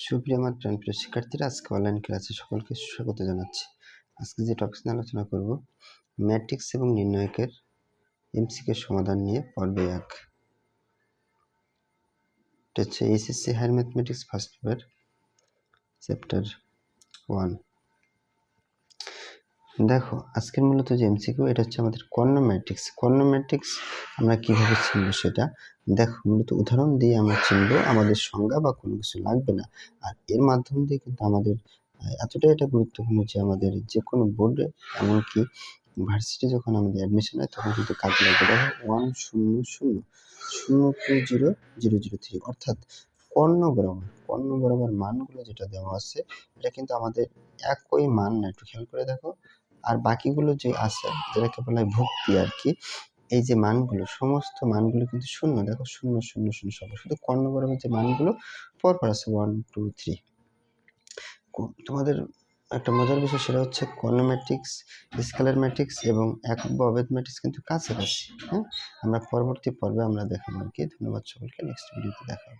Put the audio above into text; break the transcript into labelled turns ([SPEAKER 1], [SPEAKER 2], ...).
[SPEAKER 1] সুপ্রিয় আমার প্রিয় শিক্ষার্থীরা, আজকে অনলাইন ক্লাসে সকলকে স্বাগত জানাচ্ছি। আজকে যে টপিক নিয়ে আলোচনা করব ম্যাট্রিক্স এবং নির্ণায়কের এমসিকে সমাধান নিয়ে পর্বে এক। এটা হচ্ছে HSC higher mathematics first paper chapter one দেখো, আজকের মূলত যে এমসিকিউ এটা হচ্ছে আমাদের কর্ণ ম্যাট্রিক্স কর্ণ ম্যাট্রিক্স আমরা কীভাবে চিনব সেটা? দেখো, মূলত উদাহরণ দিয়ে আমরা চিনব আমাদের সংজ্ঞা বা কোনো কিছু লাগবে না। আর এর মাধ্যম দিয়ে কিন্তু আমাদের এতটাই এটা গুরুত্বপূর্ণ যে আমাদের যে কোনো বোর্ডে এমনকি ভার্সিটি যখন আমাদের অ্যাডমিশন হয়, তখন কিন্তু কাজে লাগবে। দেখো ওয়ান শূন্য শূন্য শূন্য two zero zero zero three অর্থাৎ কর্ণ বরাবর কর্ণ বরাবর মানগুলো যেটা দেওয়া আছে, এটা কিন্তু আমাদের একই মান না। একটু খেয়াল করে দেখো। আর বাকিগুলো যে আছে, যেটাকে বলা হয় ভক্তি আর কি এই যে মানগুলো, সমস্ত মানগুলো কিন্তু শূন্য। দেখো, শূন্য শূন্য শূন্য সব। শুধু কর্ণ বরাবর যে মানগুলো, পরপর আছে ওয়ান টু থ্রি তোমাদের একটা মজার বিষয় সেটা হচ্ছে কর্ণ ম্যাট্রিক্স স্কেলার ম্যাট্রিক্স এবং একক বা অবেদ ম্যাট্রিক্স কিন্তু কাছাকাছি হ্যাঁ? আমরা পরবর্তী পর্বে আমরা দেখাবো আর কি ধন্যবাদ সকলকে। নেক্সট ভিডিওতে দেখাবো